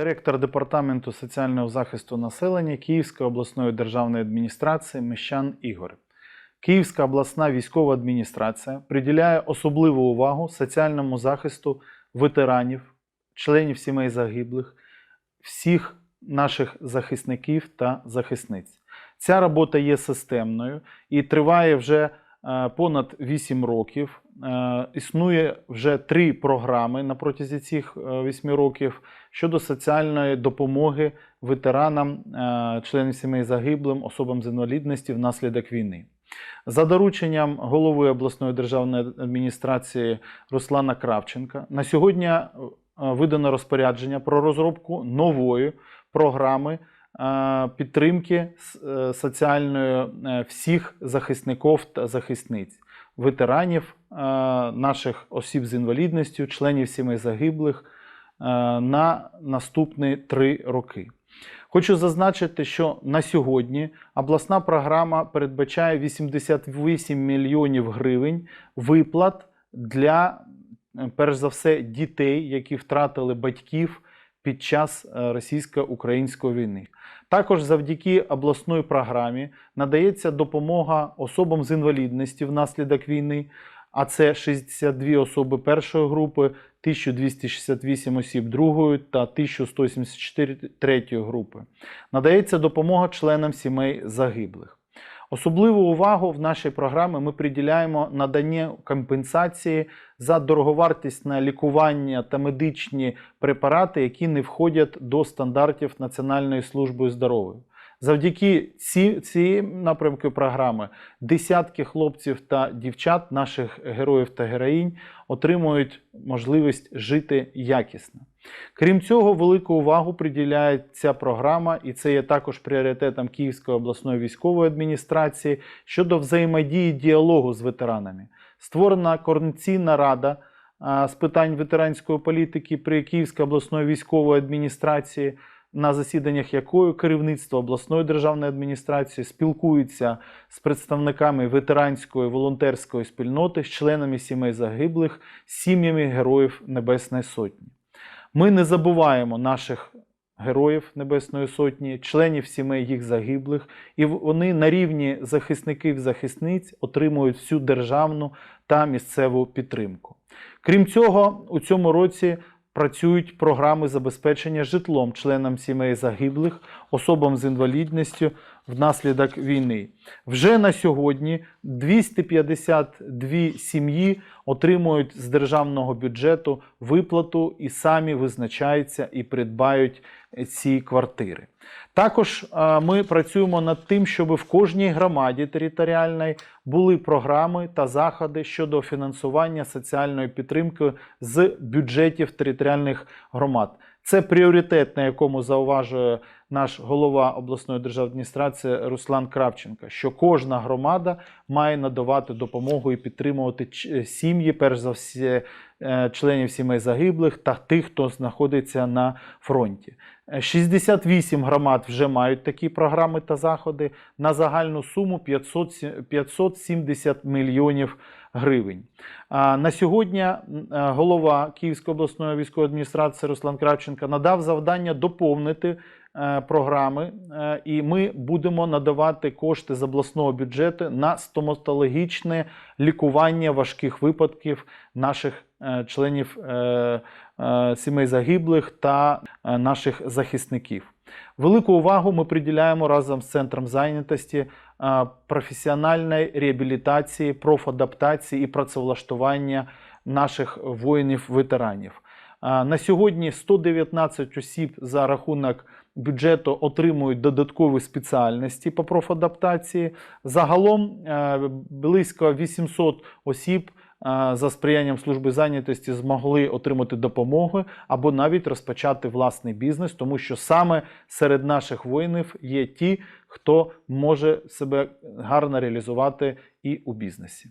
директор департаменту соціального захисту населення Київської обласної державної адміністрації Мещан Ігор. Київська обласна військова адміністрація приділяє особливу увагу соціальному захисту ветеранів, членів сімей загиблих, всіх наших захисників та захисниць. Ця робота є системною і триває вже понад 8 років. Е, Існує вже три програми на протязі цих 8 років щодо соціальної допомоги ветеранам, е, членам сімей загиблим, особам з інвалідністю внаслідок війни. За дорученням голови обласної державної адміністрації Руслана Кравченка на сьогодні е, видано розпорядження про розробку нової програми е, підтримки с- е, соціальної е, всіх захисників та захисниць, ветеранів, е, наших осіб з інвалідністю, членів сімей загиблих е, на наступні три роки. Хочу зазначити, що на сьогодні обласна програма передбачає 88 мільйонів гривень виплат для, е, перш за все, дітей, які втратили батьків під час е, російсько-української війни. Також завдяки обласної програмі надається допомога особам з інвалідністю внаслідок війни, а це 62 особи першої групи, 1268 осіб другої та 1174 третьої групи. Надається допомога членам сімей загиблих. Особливу увагу в нашій програмі ми приділяємо наданню компенсації за дороговартісне лікування та медичні препарати, які не входять до стандартів Національної служби здоров'я. Завдяки ці, ці напрямки програми десятки хлопців та дівчат, наших героїв та героїнь, отримують можливість жити якісно. Крім цього, велику увагу приділяє ця програма, і це є також пріоритетом Київської обласної військової адміністрації щодо взаємодії діалогу з ветеранами. Створена координаційна рада з питань ветеранської політики при Київській обласної військової адміністрації, на засіданнях якої керівництво обласної державної адміністрації спілкується з представниками ветеранської волонтерської спільноти, з членами сімей загиблих, сім'ями героїв Небесної Сотні. Ми не забуваємо наших героїв Небесної Сотні, членів сімей їх загиблих, і вони на рівні захисників захисниць отримують всю державну та місцеву підтримку. Крім цього, у цьому році працюють програми забезпечення житлом членам сімей загиблих, особам з інвалідністю внаслідок війни. Вже на сьогодні 252 сім'ї отримують з державного бюджету виплату і самі визначаються і придбають ці квартири. Також ми працюємо над тим, щоб в кожній громаді територіальній були програми та заходи щодо фінансування соціальної підтримки з бюджетів територіальних громад. Це пріоритет, на якому зауважує наш голова обласної державної адміністрації Руслан Кравченко, що кожна громада має надавати допомогу і підтримувати сім'ї, перш за все, е, членів сімей загиблих та тих, хто знаходиться на фронті. Е, 68 громад вже мають такі програми та заходи на загальну суму 500, сі- 570 мільйонів гривень. А На сьогодні е, голова Київської обласної військової адміністрації Руслан Кравченко надав завдання доповнити е, програми, е, і ми будемо надавати кошти з обласного бюджету на стоматологічне лікування важких випадків наших членів сімей загиблих та наших захисників. Велику увагу ми приділяємо разом з центром зайнятості е, професіональної реабілітації, профадаптації і працевлаштування наших воїнів-ветеранів. Е, На сьогодні 119 осіб за рахунок бюджету отримують додаткові спеціальності по профадаптації. Загалом е, близько 800 осіб за сприянням служби зайнятості змогли отримати допомогу або навіть розпочати власний бізнес, тому що саме серед наших воїнів є ті, хто може себе гарно реалізувати і у бізнесі.